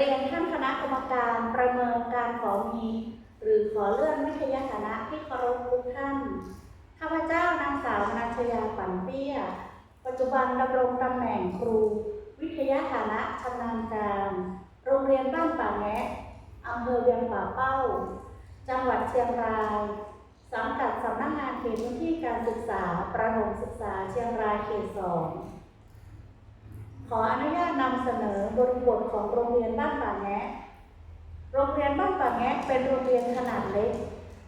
เรียนท่านคณะกรรมการประเมินการขอมี หรือขอเลื่อนวิทยาฐานะที่เคารพทุกท่าน ข้าพเจ้านางสาวนันชยาฝันเปี้ย ปัจจุบันดำรงตำแหน่งครู วิทยาฐานะชำนาญการ โรงเรียนบ้านป่าแงะอำเภอเวียงป่าเป้า จังหวัดเชียงราย สังกัดสำนักงานเขตพื้นที่การศึกษา ประถมศึกษาเชียงรายเขตสอง ขออนุญาตนำเสนอบริบทของโรงเรียนบ้านป่าแงะโรงเรียนบ้านป่าแงะเป็นโรงเรียนขนาดเล็ก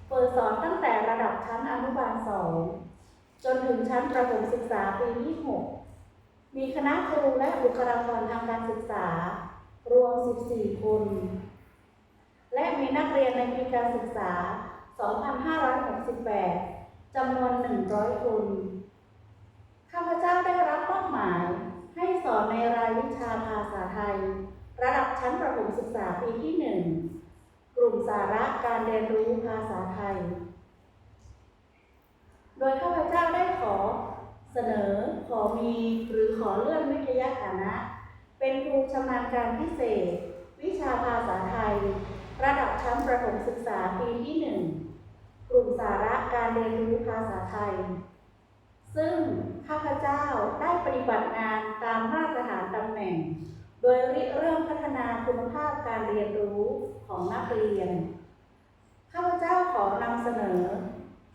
เปิดสอนตั้งแต่ระดับชั้นอนุบาลสองจนถึงชั้นประถมศึกษาปีที่หกมีคณะครูและบุคลากรทางการศึกษา รวม 14 คน และมีนักเรียนในปีการศึกษา 2568จำนวน 100 คน ข้าพเจ้าได้รับมอบหมาย อนในรายวิชาภาษาไทย ระดับชั้นประถมศึกษาปีที่ 1 กลุ่มสาระการเรียนรู้ภาษาไทย โดยข้าพเจ้าได้ขอเสนอขอมีหรือขอเลื่อนวิทยาฐานะ เป็นครูชำนาญการพิเศษ วิชาภาษาไทย ระดับชั้นประถมศึกษาปีที่ 1 กลุ่มสาระการเรียนรู้ภาษาไทย ซึ่งข้าพเจ้าได้ปฏิบัติงานตามมาตรฐานตำแหน่ง โดยริเริ่มพัฒนาคุณภาพการเรียนรู้ของนักเรียน ข้าพเจ้าขอนำเสนอ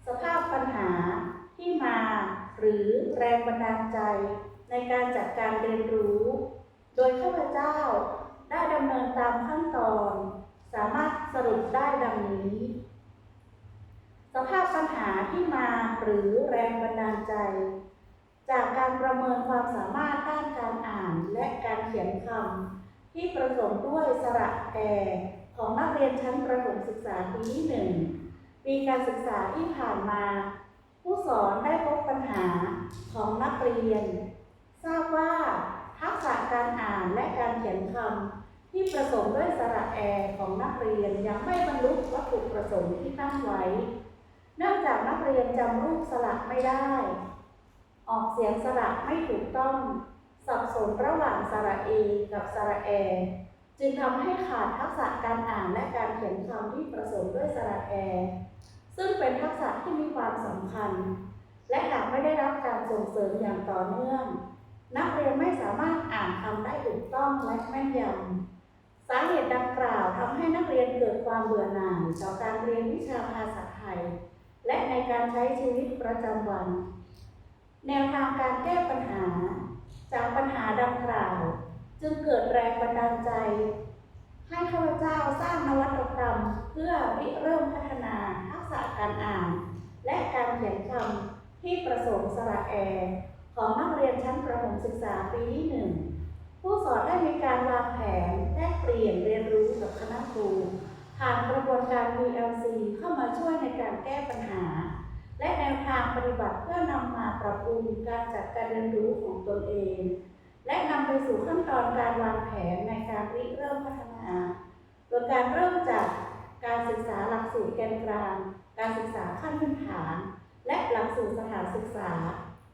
สภาพปัญหาที่มาหรือแรงบันดาลใจในการจัดการเรียนรู้ โดยข้าพเจ้าได้ดำเนินตามขั้นตอน สามารถสรุปได้ดังนี้ สภาพปัญหา ที่มาหรือแรงบันดาลใจ จากการประเมินความสามารถด้านการอ่านและการเขียนคำที่ประสมด้วยสระแอของนักเรียนชั้นประถมศึกษาปีที่หนึ่งปีการศึกษาที่ผ่านมา ผู้สอนได้พบปัญหาของนักเรียน ทราบว่าทักษะการอ่านและการเขียนคำที่ประสมด้วยสระแอของนักเรียนยังไม่บรรลุวัตถุประสงค์ที่ตั้งไว้ เนื่องจากนักเรียนจำรูปสระไม่ได้ ออกเสียงสระไม่ถูกต้อง สับสนระหว่างสระเอกับสระแอ จึงทำให้ขาดทักษะการอ่านและการเขียนคำที่ประสมด้วยสระแอ ซึ่งเป็นทักษะที่มีความสำคัญ และหากไม่ได้รับการส่งเสริมอย่างต่อเนื่อง นักเรียนไม่สามารถอ่านคำได้ถูกต้องและแม่นยำสาเหตุดังกล่าวทำให้นักเรียนเกิดความเบื่อหน่ายต่อการเรียนวิชาภาษาไทย และในการใช้ชีวิตประจำวัน แนวทางการแก้ปัญหา จากปัญหาดังกล่าว จึงเกิดแรงบันดาลใจ ให้ข้าพเจ้าสร้างนวัตกรรม เพื่อริเริ่มพัฒนาทักษะการอ่าน และการเขียนคำที่ประสงค์สระแอ ของนักเรียนชั้นประถมศึกษาปีที่หนึ่งผู้สอนได้มีการวางแผนแลกเปลี่ยนเรียนรู้กับคณะครูผ่านกระบวนการ VLC เข้ามาช่วยในการแก้ปัญหา และแนวทางปฏิบัติเพื่อนำมาปรับปรุงการจัดการเรียนรู้ของตนเอง และนำไปสู่ขั้นตอนการวางแผนในการริเริ่มพัฒนา โดยการเริ่มจากการศึกษาหลักสูตรแกนกลาง การศึกษาขั้นพื้นฐาน และหลักสูตรสถานศึกษา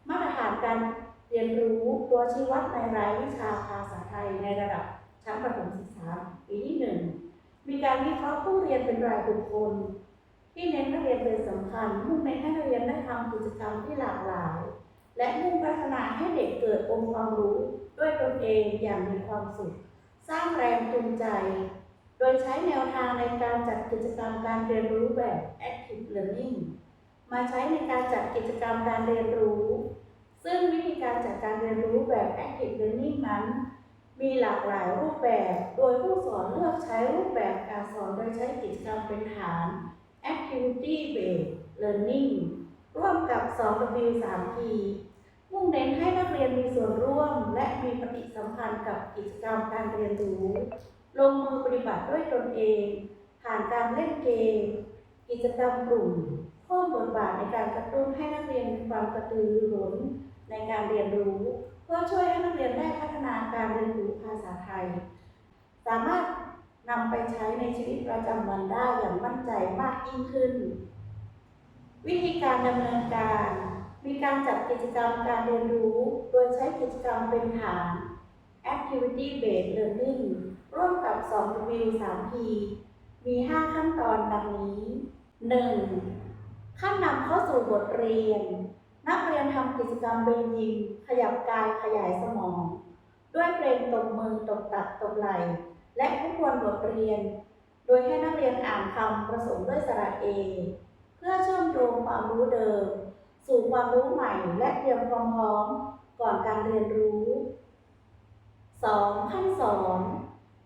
มาตรฐานการเรียนรู้ตัวชี้วัดในรายวิชาภาษาไทยในระดับชั้นประถมศึกษาปีที่หนึ่งมีการวิเคราะห์ผู้เรียนเป็นรายบุคคล ที่เน้นนักเรียนเป็นสำคัญ มุ่งเน้นให้นักเรียนได้ทำกิจกรรมที่หลากหลาย และมุ่งพัฒนาให้เด็กเกิดองค์ความรู้ด้วยตนเองอย่างมีความสุข สร้างแรงจูงใจ โดยใช้แนวทางในการจัดกิจกรรมการเรียนรู้แบบ active learning มาใช้ในการจัดกิจกรรมการเรียนรู้ ซึ่งวิธีการจัดการเรียนรู้แบบ active learning นั้นมีหลากหลายรูปแบบ โดยผู้สอนเลือกใช้รูปแบบการสอนโดยใช้กิจกรรมเป็นฐาน activity based learning ร่วมกับ 2W 3P มุ่งเน้นให้นักเรียนมีส่วนร่วม และมีปฏิสัมพันธ์กับกิจกรรมการเรียนรู้ ลงมือปฏิบัติด้วยตนเอง ผ่านการเล่นเกม กิจกรรมกลุ่มเพิ่มบทบาทในการกระตุ้นให้นักเรียนมีความกระตือรือร้นในการเรียนรู้ เพื่อช่วยให้นักเรียนได้พัฒนาการเรียนรู้ภาษาไทย สามารถ นำไปใช้ในชีวิตประจำวันได้อย่างมั่นใจมากยิ่งขึ้น วิธีการดำเนินการ มีการจัดกิจกรรมการเรียนรู้ โดยใช้กิจกรรมเป็นฐาน Activity Based Learning ร่วมกับ 2W 3P มี 5 ขั้นตอนดังนี้ 1. ขั้นนำเข้าสู่บทเรียน นักเรียนทำกิจกรรมเบนยิมขยับกายขยายสมอง ด้วยเพลงตบมือตบตักตบไหล่ และทบทวนบทเรียน โดยให้นักเรียนอ่านคำผสมด้วยสระเอ เพื่อเชื่อมโยงความรู้เดิม สู่ความรู้ใหม่และเตรียมความพร้อมก่อนการเรียนรู้ 2. ขั้นสอน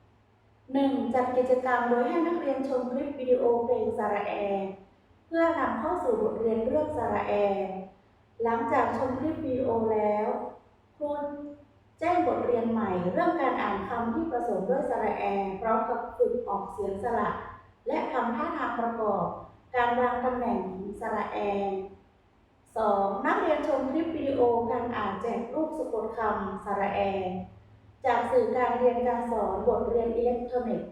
1. จัดกิจกรรมโดยให้นักเรียนชมคลิปวิดีโอเพลงสระแอ เพื่อนำเข้าสู่บทเรียนเรื่องสระแอ หลังจากชมคลิปวิดีโอแล้วครูแจ้งบทเรียนใหม่เรื่องการอ่านคำที่ผสม ด้วยสระแอ พร้อมกับฝึกออกเสียงสระ และทำท่าทางประกอบ การวางตำแหน่งสระแอ 2. นักเรียนชมคลิปวิดีโอการอ่านแจกรูปสะกดคำสระแอ จากสื่อการเรียนการสอนบทเรียนอิเล็กทรอนิกส์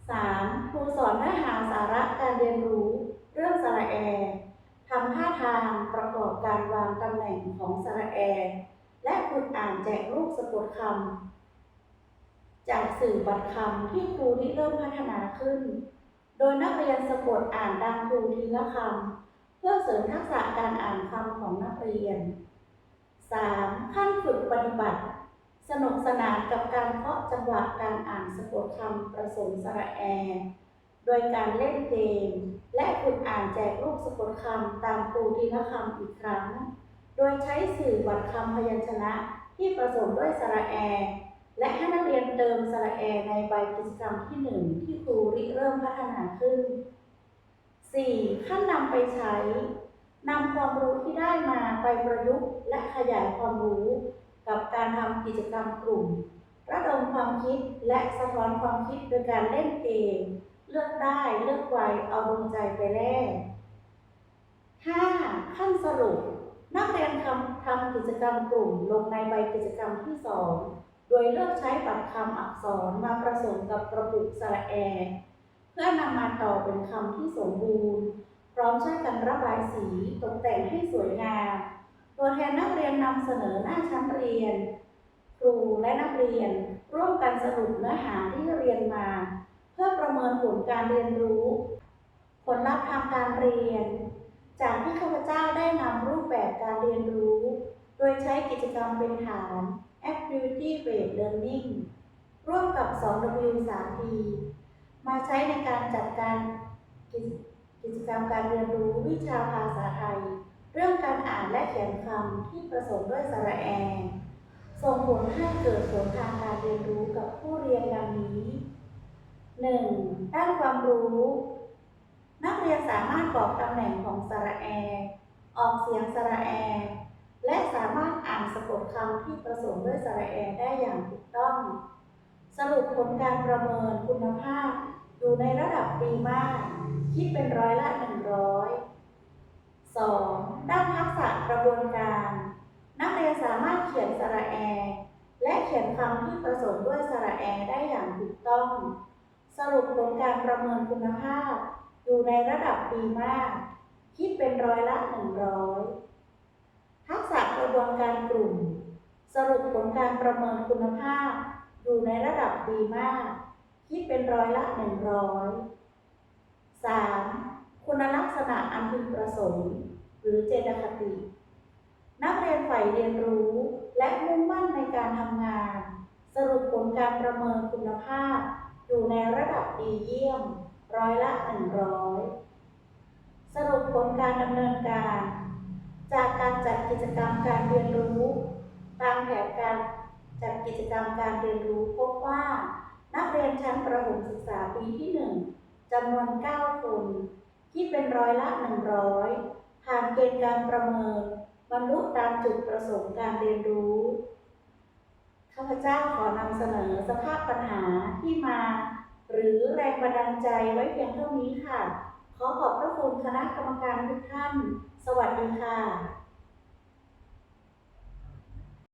3. ครูสอนเนื้อหาสาระการเรียนรู้ เรื่องสระแอทำท่าทางประกอบการวางตำแหน่งของสระแอ และฝึกอ่านแจกรูปสะกดคำ จากสื่อบัตรคำที่ครูที่เริ่มพัฒนาขึ้น โดยนักเรียนสะกดอ่านตามครูทีละคำเพื่อเสริมทักษะการอ่านคำของนักเรียน 3. ขั้นฝึกปฏิบัติ สนุกสนานกับการเคาะจังหวะการอ่านสะกดคำประสมสระแอ โดยการเล่นเกมและฝึกอ่านแจกรูปสะกดคำตามครูทีละคำอีกครั้ง โดยใช้สื่อบัตรคำพยัญชนะที่ผสมด้วยสระแอ และให้นักเรียนเติมสระแอในใบกิจกรรมที่หนึ่งที่ครูริเริ่มพัฒนาขึ้น 4. ขั้นนำไปใช้นำความรู้ที่ได้มาไปประยุกต์และขยายความรู้ กับการทำกิจกรรมกลุ่ม ระดมความคิดและสะท้อนความคิดโดยการเล่นเกมเลือกได้เลือกไวเอาดวงใจไปแลก 5. ขั้นสรุป นักเรียนทำทำกิจกรรมกลุ่มลงในใบกิจกรรมที่ 2 โดยเลือกใช้บัตรคำอักษรมาผสมกับกระปุกสระแอ เพื่อนำมาต่อเป็นคำที่สมบูรณ์ พร้อมช่วยกันระบายสีตกแต่งให้สวยงาม ตัวแทนนักเรียนนำเสนอหน้าชั้นเรียน ครูและนักเรียนร่วมกันสรุปเนื้อหาที่เรียนมา เพื่อประเมินผลการเรียนรู้ ผลลัพธ์ทางการเรียน จากที่ข้าพเจ้าได้นำรูปแบบการเรียนรู้ โดยใช้กิจกรรมเป็นฐาน Activity Based Learning ร่วมกับ 2W 3P มาใช้ในการจัดการกิจกิจกรรมการเรียนรู้วิชาภาษาไทย เรื่องการอ่านและเขียนคำที่ผสมด้วยสระแอส่งผลให้เกิดผลทางการเรียนรู้กับผู้เรียนดังนี้ 1. ด้านความรู้ นักเรียนสามารถบอกตำแหน่งของสระแอ ออกเสียงสระแอ และสามารถอ่านสะ กดคำที่ผสมด้วยสระแอได้อย่างถูกต้อง สรุปผลการประเมินคุณภาพ อยู่ในระดับดีมาก คิดเป็นร้อยละ 100 2. ด้านทักษะกระบวนการ นักเรียนสามารถเขียนสระแอ และเขียนคำที่ผสมด้วยสระแอได้อย่างถูกต้อง สรุปผลการประเมินคุณภาพ อยู่ในระดับดีมาก คิดเป็นร้อยละ 100 ทักษะกระบวนการกลุ่ม สรุปผลการประเมินคุณภาพ อยู่ในระดับดีมาก คิดเป็นร้อยละ 100 3. คุณลักษณะอันพึงประสงค์ หรือเจตคติ นักเรียนใฝ่เรียนรู้และมุ่งมั่นในการทำงาน สรุปผลการประเมินคุณภาพ อยู่ในระดับดีเยี่ยม ร้อยละ 100 สรุปผลการดำเนินการ จากการจัดกิจกรรมการเรียนรู้ ตามแผนการจัดกิจกรรมการเรียนรู้พบว่า นักเรียนชั้นประถมศึกษาปีที่ 1จำนวน 9 คนคิดเป็นร้อยละ 100 ผ่านเกณฑ์การประเมินบรรลุตามจุดประสงค์การเรียนรู้ข้าพเจ้าขอนำเสนอสภาพปัญหาที่มา หรือแรงบันดาลใจไว้เพียงเท่านี้ค่ะ ขอขอบพระคุณคณะกรรมการทุกท่าน สวัสดีค่ะ